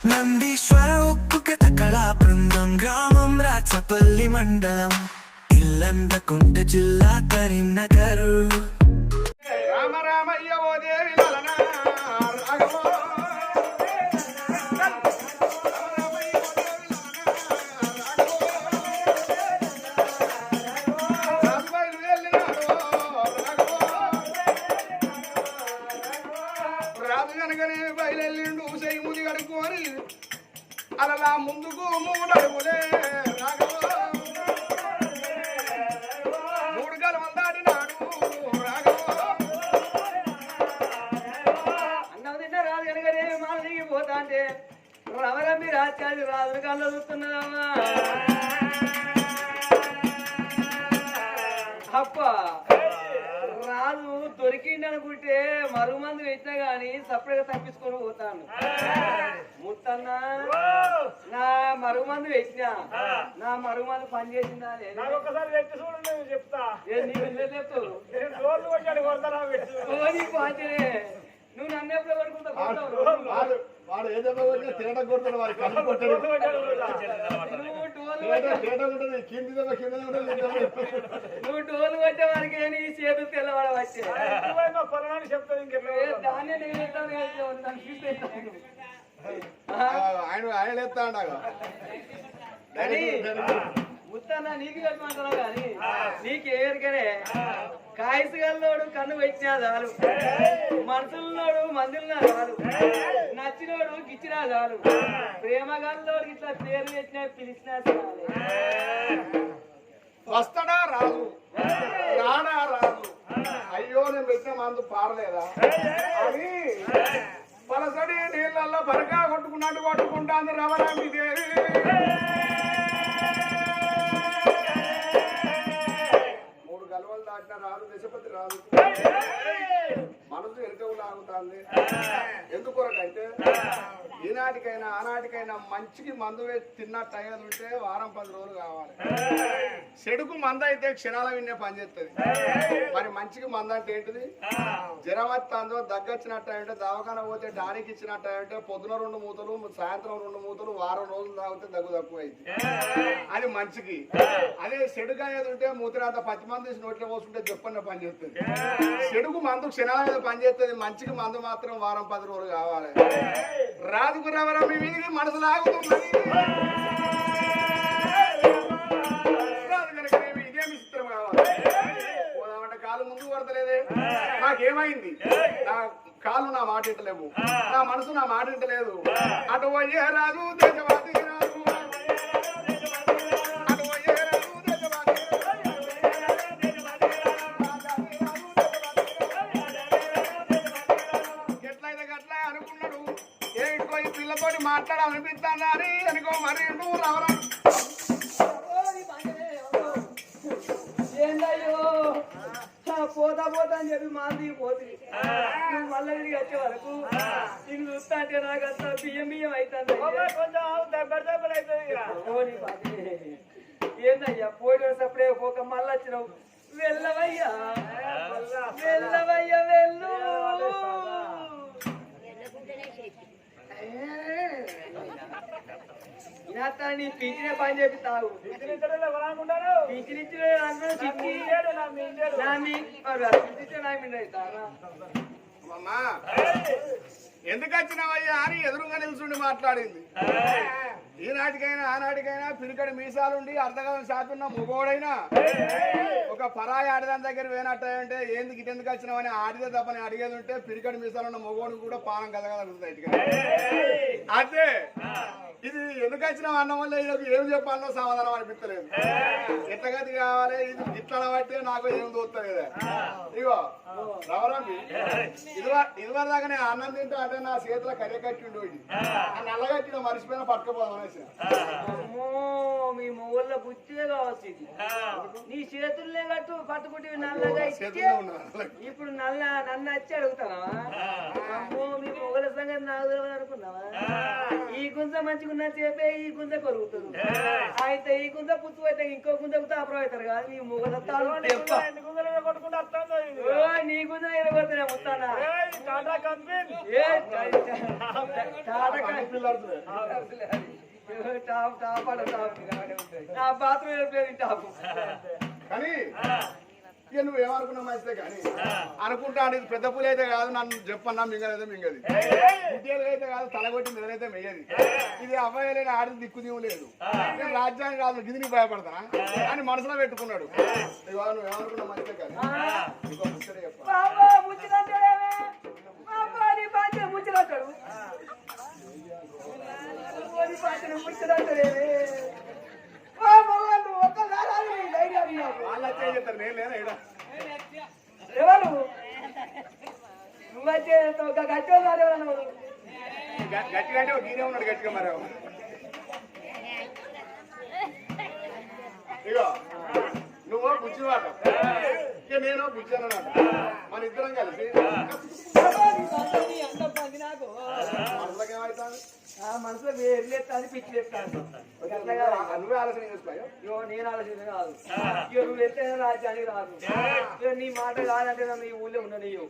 నందీశ్వర ఉక్కు కథకళా బృందం గ్రామం రాచపల్లి మండలం. ఇల్లందకుంట జిల్లా కరీంనగర్. రామ రామయ్య ఓ దేవి దిగి పోతా అంటే. రమరమ్మి రాజ్యాది రాజు కళ్ళ చూస్తున్నావా? అప్ప రాజు దొరికింది అనుకుంటే మరుగు మందు పెట్టినా గాని సపరేట్గా తప్పించుకొని పోతాను. ముత్తన్నా నా మరుగు మందు పెట్టినా నా మరుగు మందు పని చేసిందా ఒకసారి పెట్టి చూడు నేను చెప్తా. నువ్వు నన్ను ఎప్పుడు కొడుకుంటా వాడు వాడు ఏ దెబ్బ కొట్టినా తినడం కొడతాడు వాడి కళ్ళు కొట్టాడు. నువ్వు తేడా కొట్టే- వారికి నీ చేతులు చెప్తాను ఇంకెట్లా దాన్ని నేను ఆయన ఆయన లేస్తా ముత్తన్న నీకు చెప్పమంటావు కానీ నీకేరికనే కాయసు కాయసుగల్లోడు కన్ను పెట్టినా చాలు. మనసులోడు మందులున్నా చాలు. నచ్చినోడు గిచ్చినా చాలు. ప్రేమగల్లోడు ఇట్లా పేరు పెట్టినా పిలిచినా చాలు. వస్తాడా రాదు? రాడా రాదు? అయ్యో నేను పెట్టిన మందు పారలేదా అని పలసడి నీళ్ళల్లో బరకా కొట్టుకున్నట్టు కొట్టుకుంటాను రవరామి దేవి గొడవలు దాటిన రాదు దశపతి రాదు మనసు వెనుకవు లాగుతుంది ఎందుకొరకైతే ఈనాటికైనా ఆనాటికైనా మంచికి మందు వేసి తిన్నట్టు అయ్యేది ఉంటే వారం పది రోజులు కావాలి. చెడుకు మంద అయితే క్షణాల విన్నే పనిచేస్తుంది మరి మంచికి మంద అంటే ఏంటిది? జ్వరం వస్తుందో దగ్గొచ్చినట్టు అంటే దవాఖాన పోతే డానికి ఇచ్చినట్టు అంటే పొద్దున రెండు మూతలు సాయంత్రం రెండు మూతలు వారం రోజులు తాగితే దగ్గు తక్కువ అయింది అది మంచికి. అదే చెడుగా ఏది ఉంటే మూతిరాంత పచ్చి మంది తీసి నోట్లో పోసుకుంటే చెప్పన్న పని చేస్తుంది. చెడుకు మందు క్షణాల మీద పని చేస్తుంది. మంచికి మందు మాత్రం వారం పది రోజులు కావాలి. రాజుకు రవరం మీ వీధికి మనసు లాగుతున్నది పోదామంటే కాలు ముందు పడతలేదే నాకేమైంది? నా కాళ్ళు నా మాట ఇంటలేవు నా మనసు నా మాట ఇంటలేదు అటు పోయే రాజు దేశవాది పిల్లతోటి మాట్లాడాలనిపిస్తాను అని అనుకో మరి రవరం ఏందయ్యో? పోతా పోతా అని చెప్పి మాది పోతుంది నువ్వు మళ్ళీ తిరిగి వచ్చే వరకు నీకు చూస్తా అంటే నాకు అంత బియ్యం బియ్యం అవుతుంది కొంచెం దెబ్బలు దెబ్బలు అవుతుంది ఏందయ్యా? పోయిన సప్పుడే పోక మళ్ళీ వచ్చినావు. వెళ్ళవయ్యా. వెళ్ళవయ్యా వెళ్ళు. నీ పింఛనే పని చిక్కి ఇండియాడు నా మీ ఇండియాడు నా మీద అవుతారా ఎందుకు వచ్చినావయ్యా అని ఎదురుగా నిల్చుండి మాట్లాడింది. ఈనాటికైనా ఆనాటికైనా పిరికడి మీసాలుండి అర్ధకాలం శాతున్న మొగోడైనా ఒక పరాయి ఆడదాని దగ్గర పోయినట్టే ఏంది గిటెందుకు వచ్చినావని ఆడితే తప్పని అడిగేది ఉంటే పిరికడి మీసాలున్న మొగోడికి కూడా పానం కలగలుగుతుంది ఇటుక అదే. ఇది ఎందుకు వచ్చినావు అన్న వల్ల? ఏం చెప్పాలో సమాధానం అనిపించలేదు ఎట్లగతి కావాలి? ఇది ఇట్లా బట్టే నాకు ఏం తోస్తలేదు ఇగో రవరండి ఇదివర దాకా నేను అన్నం తింటే అంటే నా చేతిలో కర్రె కట్టిండు ఇది. ఆ. నల్లగట్టిన మర్చిపోయిన పట్టుకుపోదాం అనేసి. అమ్మో మీ మొగళ్ళ బుద్ధే కావచ్చు ఇది. నీ చేతుల్లే కట్టు పట్టుకుంటే నల్లగా ఇచ్చే. చేతిలో ఉన్నా ఇప్పుడు నల్ల నన్ను వచ్చి అడుగుతావా? అమ్మో మీ మొగల సంగతి నాకు అనుకున్నావా? ఈ గుంజ మంచిగా ఉన్న చెప్పే ఈ గుంజ కొరుగుతుంది అయితే ఈ గుంజ పుత్తు అయితే ఇంకో గుంజకు తాపరం అవుతారు కాదు మీ మొగల తాడు దెబ్బ. ఎన్ని గుంజలు కొట్టుకుంటూ వస్తాను ఓ, నీ గుంజ ఎరగొడుతున్నా ముత్తానా? ఏయ్, టాటా కంపెనీ టాటా పిల్లలు టాప్ టాప్ టాప్ నా బాత్రూమ్ టాప్. కానీ ఇక నువ్వు ఏమనుకున్నావు మంచిదే కానీ అనుకుంటా ఇది పెద్ద పూలు అయితే కాదు నన్ను చెప్పన్నా మింగలైతే మింగది. గుడ్డేలు అయితే కాదు తలగొట్టి నిద్రైతే మెయ్యది. ఇది అబ్బాయి లేని ఆడి దిక్కు దీవు లేదు. నేను రాజ్యానికి రాదు గిది నీకు భయపడతానా? అని మనసులో పెట్టుకున్నాడు. ఇక నువ్వు ఏమనుకున్నావు మంచిదే కానీ ఇంకో ముచ్చట ఎవరు? నువ్వైతే ఒక గట్టి రాదేవన్నా గ- గట్టిగా అంటే గీనే ఉన్నాడు గట్టిగా మరి ఇగో నువ్వు బుచ్చివాట ఇక నేను బుచ్చి అన్నమాట మన ఇద్దరం కలిసి. అంత మంది నాకు. మనసులోకి ఆ మనసులో వేర్లేస్తాను పిచ్చి లేస్తాను. నువ్వే ఆలోచన చేసుకోయో ఇగో నేను ఆలోచన కాదు. ఇక నువ్వు ఎత్తైనా రాజ్యానికి రాదు. ఇక నీ మాట కాదంటే నన్ను ఈ ఊళ్ళో ఉండనియు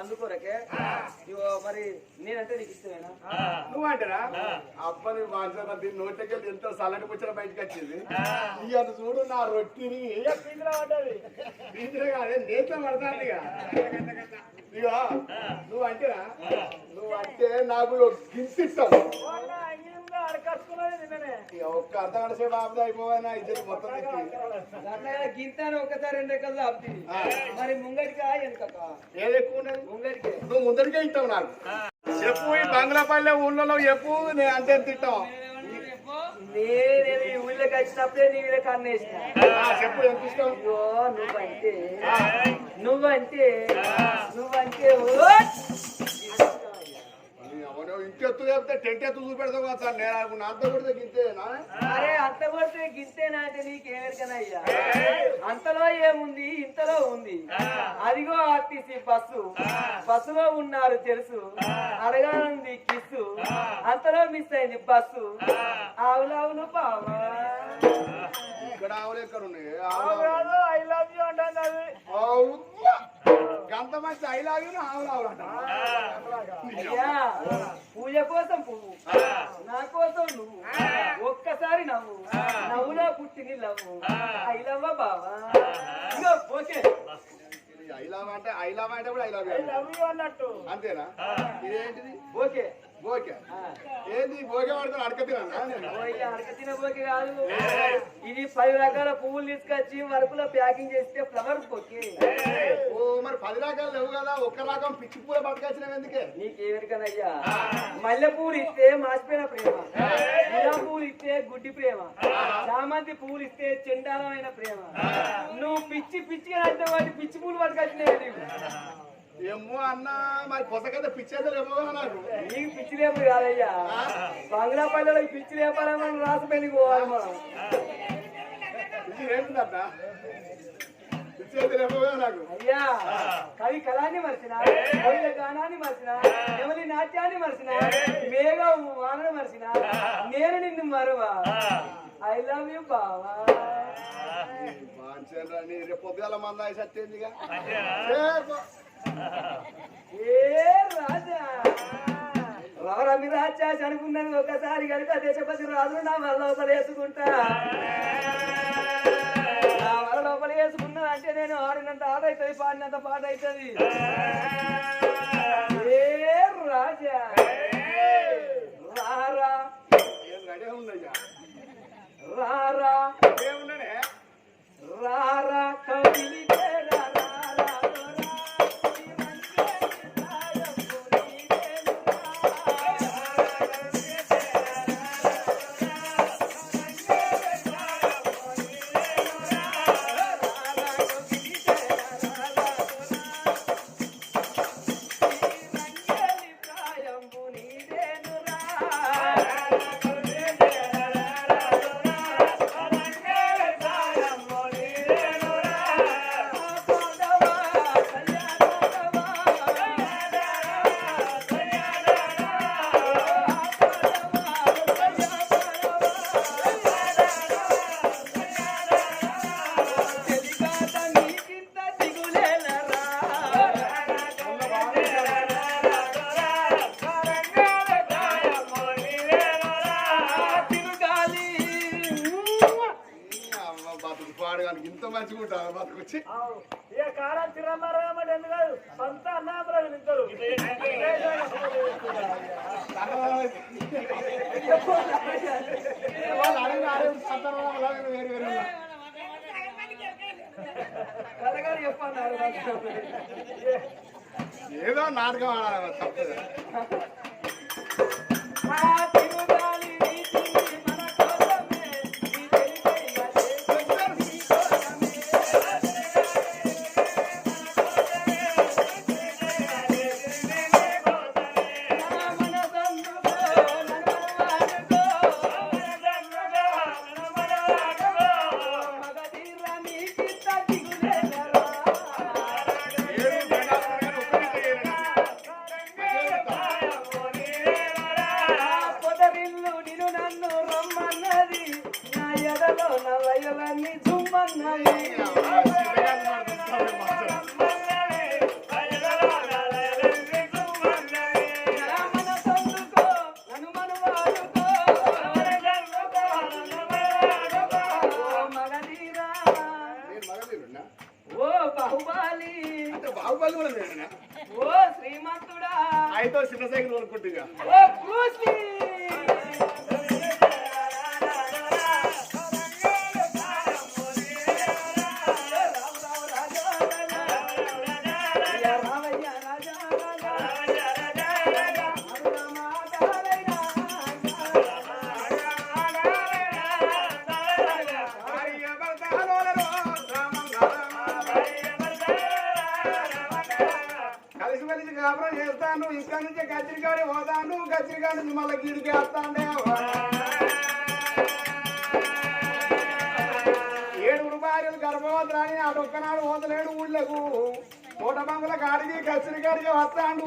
అందుకొరకే ఇగో మరి నేనంటే నీకు ఇష్టమేనా? నువ్వంటరా? అబ్బని బాగా దీని నోటికి ఎంత సల్లటి పుచ్చిన బయటకు వచ్చింది. ఇక చూడు నా రొట్టిని పడ్డది? బీచ్లో కాదే నేత పడతాను ఇక ఇక నువ్వు అంటేరా నువ్వు అంటే నాకు గింతిస్తావు ఒక్క అర్ధ గంట సేపు ఆపుదా అయిపోయినా ఇద్దరు మొత్తం గింతాను ఒకసారి రెండు ఎక్కలు ఆపుతుంది మరి ముంగడికా వెనకకా ఏది ఎక్కువ ఉన్నది? ముంగడికే. నువ్వు ముందరికే ఇస్తావు నాకు. చెప్పు ఈ బంగ్లాపల్లె ఊళ్ళో చెప్పు నేను అంతే తిట్టావు నేను ఈ ఊళ్ళోకి వచ్చినప్పుడే నీ మీద కన్నేసిన చెప్పు ఎంత ఇష్టం అయ్యో నువ్వంటే. నువ్వంటే. నువ్వంటే. ఇంకెత్తు టెంట్ ఎత్తు చూపెడతావు కదా సార్. నేను అనుకున్నా అంత కూడా గింతేనా అరే అంత కొడితే గింతేనా అంటే నీకేమెరకనయ్యా అంతలో ఏముంది? ఇంతలో ఉంది. అదిగో ఆర్టీసీ బస్సు. బస్సులో ఉన్నారు తెలుసు. అడగానుంది కిస్సు. అంతలో మిస్ అయింది బస్సు. ఆవులావులు బావా ఇక్కడ ఆవులు ఎక్కడ ఉన్నాయి? ఆవులు ఐ లవ్ యూ అంటుంది అది గంత మంచి ఐలాగి ఆవులు ఆవులు అంట. అయ్యా పూజ కోసం పువ్వు. నా కోసం నువ్వు. ఒక్కసారి నవ్వు. నవ్వులో పుట్టిని లవ్వు ఐలవ్వ బావా. ఇగో ఓకే. అంటే ఐలావ్ అంటే కూడా ఐలావ్ ఐ లవ్ యూ అన్నట్టు. అంతేనా? ఇదేంటిది? ఓకే. బోకే. ఏంది బోకే వాడుతాను అడకతినా బోకే కాదు. ఇది పది రకాల పువ్వులు తీసుకొచ్చి వరకులో ప్యాకింగ్ చేస్తే ఫ్లవర్ బొకే ఓ మరి పది రకాలు లేవు కదా ఒక్క రకం పిచ్చి పూల పట్టుకొచ్చినావు ఎందుకే? నీకేవరికనయ్యా మల్లె పూలు ఇస్తే మాసిపోయిన ప్రేమ. గులాబీ పూలు ఇస్తే గుడ్డి ప్రేమ. చామంతి పూలు ఇస్తే చెండాలమైన ప్రేమ. నువ్వు పిచ్చి పిచ్చిగా అంటే వాటి పిచ్చి పూలు పట్టుకొచ్చినాయి ఏమో అన్న మరి పొసకైతే పిచ్చేదో లేమో కదా నాకు నీకు పిచ్చి లేపు కాదయ్యా బంగ్లా పల్లెలకు పిచ్చి లేపాలని మనం రాసిపోయి పోవాలి మనం. పిచ్చి నాకు అయ్యా కవి కళాన్ని మర్చిన కవిల గానాన్ని మర్చిన ఎవరి నాట్యాన్ని మర్చిన మేఘ వానను మర్చిన నేను నిన్ను మరువా. ఐ లవ్ యూ బావా. రేపు పొద్దుగాల మంద అయి సత్యేందిగా ఏ రాజా? రవరమి రాజా అనుకున్నది ఒకసారి కనుక దేశపతి రాజు నా వల్ల లోపల వేసుకుంటా నా వల్ల లోపల వేసుకున్నా అంటే నేను ఆడినంత ఆట అవుతుంది పాడినంత పాట అవుతుంది ఏ రాజా? రారా? రారా? రారా? కవిలితే ఇక కారం తిరమ్మారమ్మంటే ఎందుకు కాదు సొంత అన్నాపురం ఇద్దరు వేరు వేరు. కథగారు చెప్పన్నారు ఏదో నాటకం ఆడాలి తప్పదు బాహుబలి కూడా నేనేనా? ఓ శ్రీమంతుడా. అయితే చిన్న సైకిల్ కొనుక్కుంటుగా. ఓ బ్రూస్లీ గచ్చిరికాడి పోతాను గచ్చిరికాడి నుంచి గిడికి వేస్తాండే ఏడుగురు భార్యలు గర్భవతులని అటు ఒక్కనాడు పోతలేడు ఊళ్ళకు. కోట బంగుల కాడికి గచ్చిగాడికి వస్తాడు.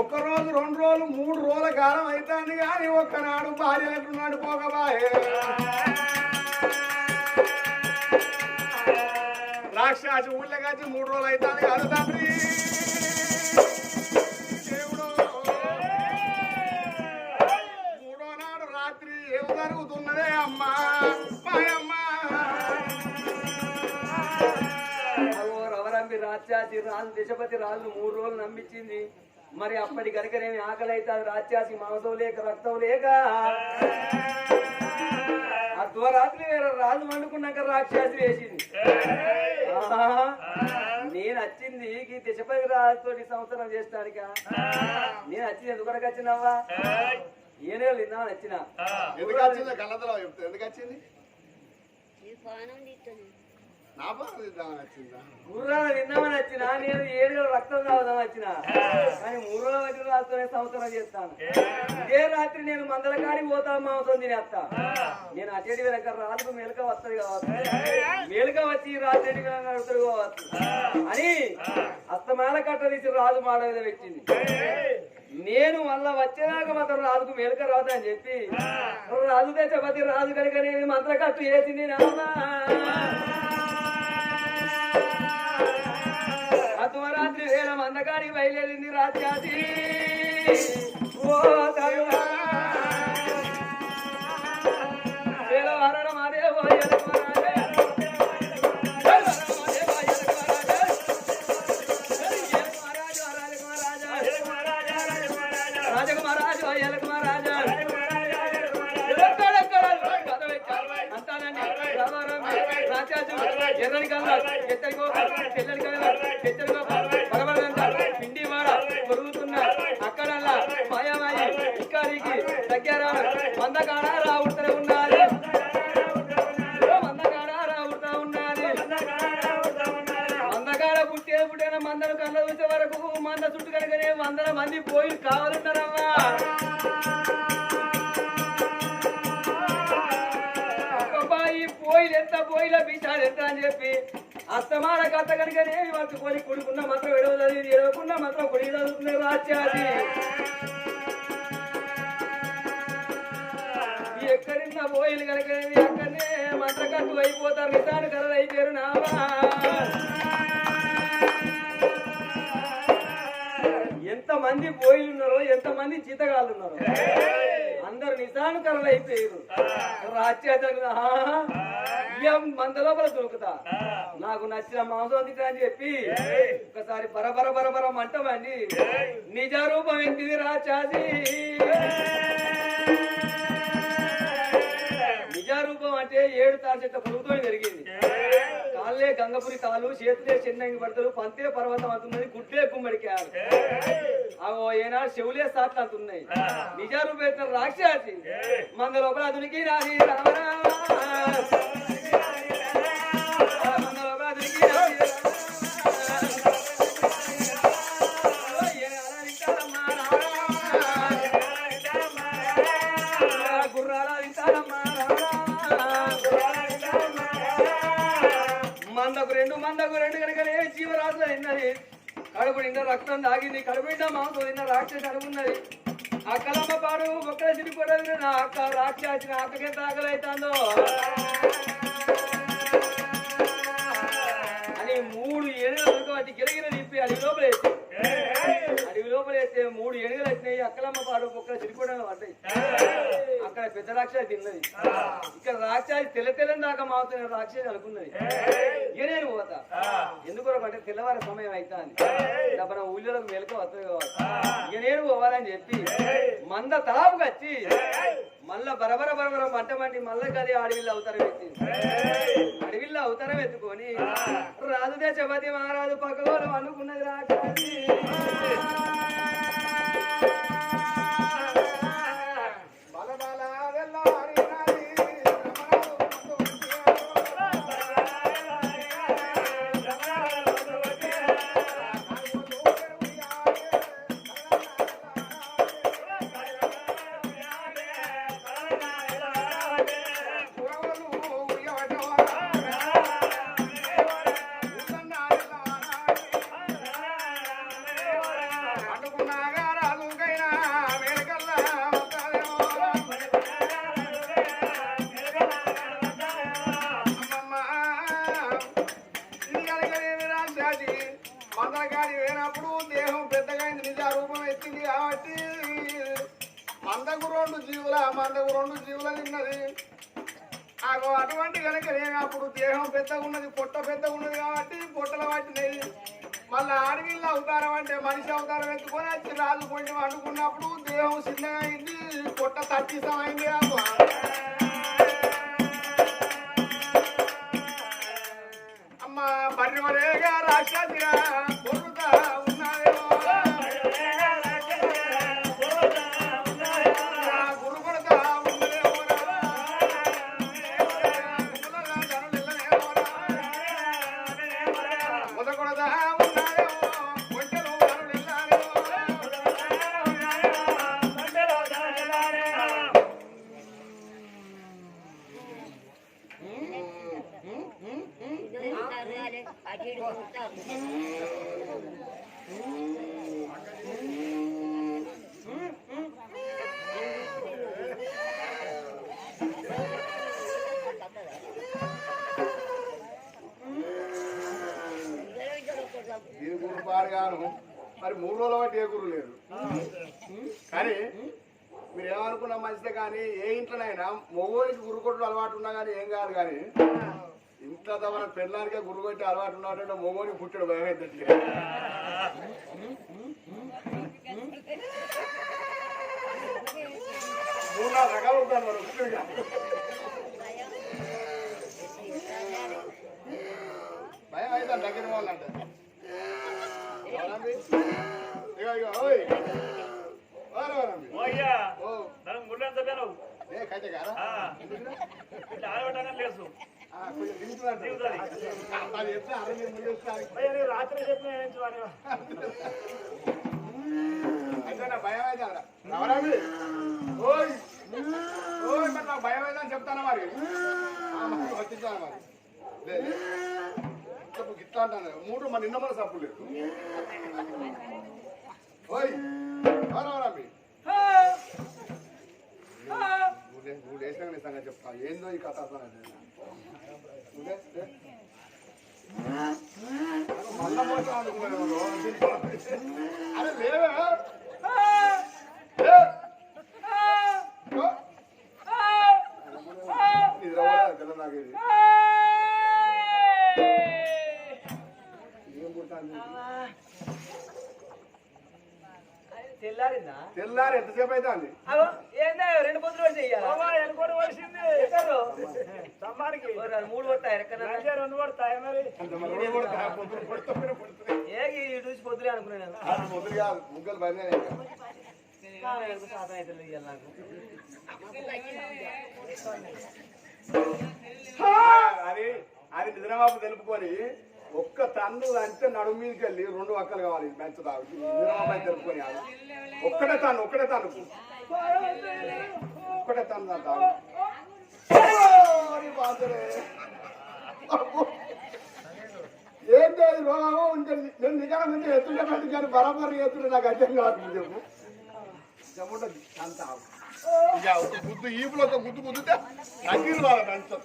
ఒక్క రోజు రెండు రోజులు మూడు రోజుల కాలం అవుతాంది కానీ ఒక్కనాడు భార్య ఎట్టున్నాడు పోకబాయే రాక్షసి ఊళ్ళకి వచ్చి మూడు రోజులు అవుతాను కాదు తండ్రి. జరుగుతున్నదే అమ్మా. మాయమ్మ రవరంబి రాత్యాసి రాజు దశపతి రాజు మూడు రోజులు నమ్మించింది. మరి అప్పటి కనుకనేమి ఆకలి అవుతుంది రాత్యాసి మాంసం లేక రక్తం లేక? అర్ధరాత్రి వేరే రాజు వండుకున్నాక రాక్షసి వేసింది. నేను వచ్చింది ఈ దశపతి రాజుతో సంవత్సరం చేస్తానిక? నేను వచ్చింది ఎందుకు వచ్చినావా ఏనేళ్ళు తిందామని వచ్చిన ఎందుకు వచ్చిందో కళ్ళతలో చెప్తా? ఎందుకు వచ్చింది? నా వచ్చిందా గుర్రాలు తిందామని వచ్చిన నేను ఏడు రక్తం తాగుదామని వచ్చిన కానీ మూడు రోజుల వచ్చి రాస్తూనే సంవత్సరం చేస్తాను. ఇదే రాత్రి నేను మందల కాడికి పోతా మాంసం తినేస్తా నేను అటేటి వెనక రాత్రి మేలుక వస్తుంది కావచ్చు. మేలుక వచ్చి రాత్రి నడుతుంది కావచ్చు. అని అస్తమాల కట్ట తీసి రాజు మాట మీద పెట్టింది. నేను మళ్ళా వచ్చేదాకా మాత్రం రాజుకు మేలుక రాదని చెప్పి రాజు తెచ్చపతి రాజు కనుక నేను మంత్రకట్టు చేసింది నామా అర్ధరాత్రి వేళ మందగాడికి బయలుదేరింది రాత్యాసి ఓ ఎర్రని కన్నా ఎత్తడి గోపాల్, తెల్లని కన్నా ఎత్తడి గోపాల్, బలబలంత, పిండి వాడ, పొరుగుతున్న, అక్కడల్లా, మాయమాయి ఇక్కడికి, దగ్గరాడు, మందకాడ రావుతూనే ఉన్నది. ఓ మందకాడ రావుతా పుట్టే పుట్టిన మందను కళ్ళ చూసే వరకు మంద చుట్టూ కనుకనే వందల మంది పోయి కావాలంటారమ్మా ఎంత బీచాలు ఎంత అని చెప్పి అస్తమాన కథ కనుకనే పట్టుకొని కొడుకున్న మాత్రం ఎడవలేదు ఎడవకుండా మాత్రం కొడి చదువుతున్నారు రాజ్యాది. ఎక్కడిన్న పోయిలు కనుక అక్కడనే మంత్రకట్టు అయిపోతారు నిజాన్ని కలలు అయిపోయారు నావా ఎంతమంది పోయిలు ఉన్నారో ఎంతమంది జీతగాళ్ళు ఉన్నారో అందరు నిజానుకరులు అయిపోయారు. రాజ్యాధికారులు, మంద లోపల దొరుకుతా. నాకు నచ్చిన మాంసం తింటా అని చెప్పి ఒకసారి బరబర బరబర మంటమండి నిజారూపం ఎత్తింది రాచాది నిజారూపం అంటే ఏడు చెట్ల పురుగుతో జరిగింది. కాళ్ళే గంగపురి తాలు చేతులే చెన్నంగి పడతలు పంతే పర్వతం అంటున్నది గుడ్లే గుమ్మడికారు అవో ఏనాడు చెవులే సాట్లు అంటున్నాయి. నిజారూపం ఎత్తిన రాక్షసి. మంద లోపల అదునికి రాని రామరామ. రెండు గనక రెండు కనుక జీవరాశులు తిన్నది కడుపు నిండా రక్తం తాగింది కడుపు నిండా మాంసం తిన్న రాక్షసి అడుగున్నది అక్కలమ్మ పాడు ఒక్కడ సిరిపడదు నా అక్క రాక్షసి నా అక్కకే తాగలైతాందో అని మూడు ఏనుగులు వాటి గిరగిర నింపి అడవి లోపల వేసి లోపలేస్తే మూడు ఏనుగులు వచ్చినాయి. అక్కలమ్మ పాడు ఒక్కడ చిరిపడలు పడ్డాయి అక్కడ పెద్ద రాక్షసి తిన్నది. ఇక్కడ రాక్షసి తెల్ల తెల్లని దాకా మావుతున్న రాక్షసి అనుకున్నది. ఇక నేను పోతా ఎందుకు అంటే తెల్లవారి సమయం అవుతా అని మన ఊళ్ళోకి మెలక వస్తుంది కావచ్చు. ఇక నేను పోవాలని చెప్పి మంద తలాపుకి వచ్చి మళ్ళా బరబర బరబర మంట మంటి మళ్ళా కది అడవిలో అవతారం ఎత్తింది. అడవిలో అవతారం ఎత్తుకొని రాజుదే చపాతి మహారాజు పక్కలో అనుకున్నది రాక్షసి. పెద్ద పెద్దగా ఉన్నది కాబట్టి పొట్టలు పట్టినది మళ్ళీ అడవిలో అవతారం అంటే మనిషి అవతారం ఎత్తుకొని వచ్చి రాజు పొండి అనుకున్నప్పుడు దేహం చిన్నగా అయింది. పొట్ట తట్టిసమైంది అమ్మా అమ్మ బర్రి వరేగా రాక్షసిరా దీని గురు పాడగాను మరి మూడు రోజుల బట్టి ఏ గురు లేదు. కానీ మీరు ఏమనుకున్నా మంచిదే కానీ ఏ ఇంట్లోనైనా మొగోడికి గురుకొట్లు అలవాటు ఉన్నా కానీ ఏం కాదు కానీ ఇంట్లో తమ పెళ్ళానికే గురు కొట్టి అలవాటు ఉన్నాడంటే మొగోడికి పుట్టాడు భయం అయితే మూడు నాలుగు రకాలు ఉంటాను మరి ముఖ్యంగా భయం అయితే దగ్గర వాళ్ళంటే. మనం ఏ ఇట్లా ఆడబట్టాగా లేసు. రాత్రి చెప్పిన భయం అయితే? ఓయ్! ఓయ్ మరి నాకు భయం అయితే అని చెప్తానా మరి? ఆ, మరి వచ్చించాను మరి. లే, లే. చెప్పు గిట్లా అంటాను. మూడు మరి నిన్న మన సప్పు లేదు ఓయ్! ఎవరెవరండి అట్లే నువ్వు లేచినాక నీ సంగతి చెప్తా. ఏందో ఈ కథ అసలు అరే లేవే. కదా నాకు ఇది? ఏం పుట్టాను తెల్లారిందా? ఏగి చూసి పొద్దులే అనుకున్నాను అది పొద్దున కాదు, ముగ్గులు ఎందుకు శాతం అయితే నాకు అది అది తెలుపుకొని ఒక్క తన్ను అంటే నడుము మీదకి వెళ్ళి రెండు ఒక్కలు కావాలి పెంచుతావు నిజమాపు అని తెలుపుకొని కాదు. ఒక్కటే తాను ఒక్కటే తాను ఒక్కటే తాను అంట ఏంటి అది రోగమో ఉంటే నేను నిజంగా నుంచి ఎత్తుంటే పెట్టి కానీ బరాబర్ ఎత్తుంటే నాకు అర్థం కాదు చెప్పు. అంత ఇక ఒక గుద్దు ఈపులో ఒక గుద్దు గుద్దుతే నగిరి వాళ్ళ పెంచదు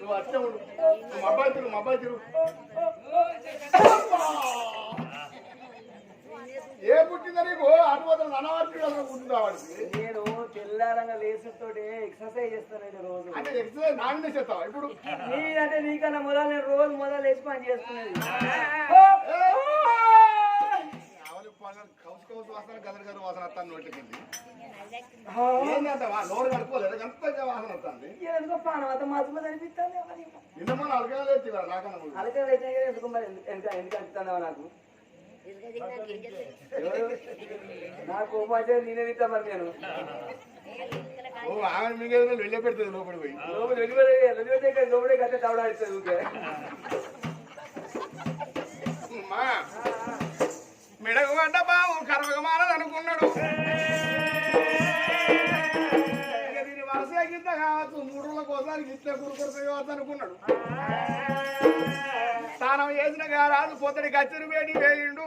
నువ్వు అట్టే ఉండు. నువ్వు అబ్బాయి తిరుగు మా అబ్బాయి తిరుగు. ఏ పుట్టిందో నీకు? అటువతం అనవార్తి ఉంటుందా వాడికి? నేను తెల్లారంగా లేచుతోటి ఎక్సర్సైజ్ చేస్తానండి ఎక్సర్సైజ్ నామినే చేస్తావా? ఇప్పుడు నీదంటే నీకన్నా మొదలు నేను రోజు మొదలు లేచి పని పండుగ కౌసు కౌసు వాసన గదర్ గదర్ వాసన వస్తాను నోటికి ఏంటి అంత నోరు కడుకోలేదు ఎంత వాసన వస్తుంది. ఎందుకో పానం అంత మధ్య అనిపిస్తుంది నిన్న మన అలగలేదు నాకన్నా ముందు. అలకే లేచినా కానీ ఎందుకు మరి ఎందుకు ఎందుకు ఎందుకు అనిపిస్తున్నావు నాకు? నేను. ఓ ఆమె మిగతా వెళ్ళే పెడుతుంది లోపలి పోయి. లోపల వెళ్ళిపోతే లోపలే కట్టే తవడాడుతుంది మిడకు పడ్డ బావు కరవక మారదు అనుకున్నాడు. ఇక దీని వరుస గిట్ట కావచ్చు మూడు రోజుల కోసం గిట్ల కురుకొరత కావచ్చు అనుకున్నాడు. స్నానం చేసిన రాజు పొద్దుడి కచ్చరి వేడి వేయిండు.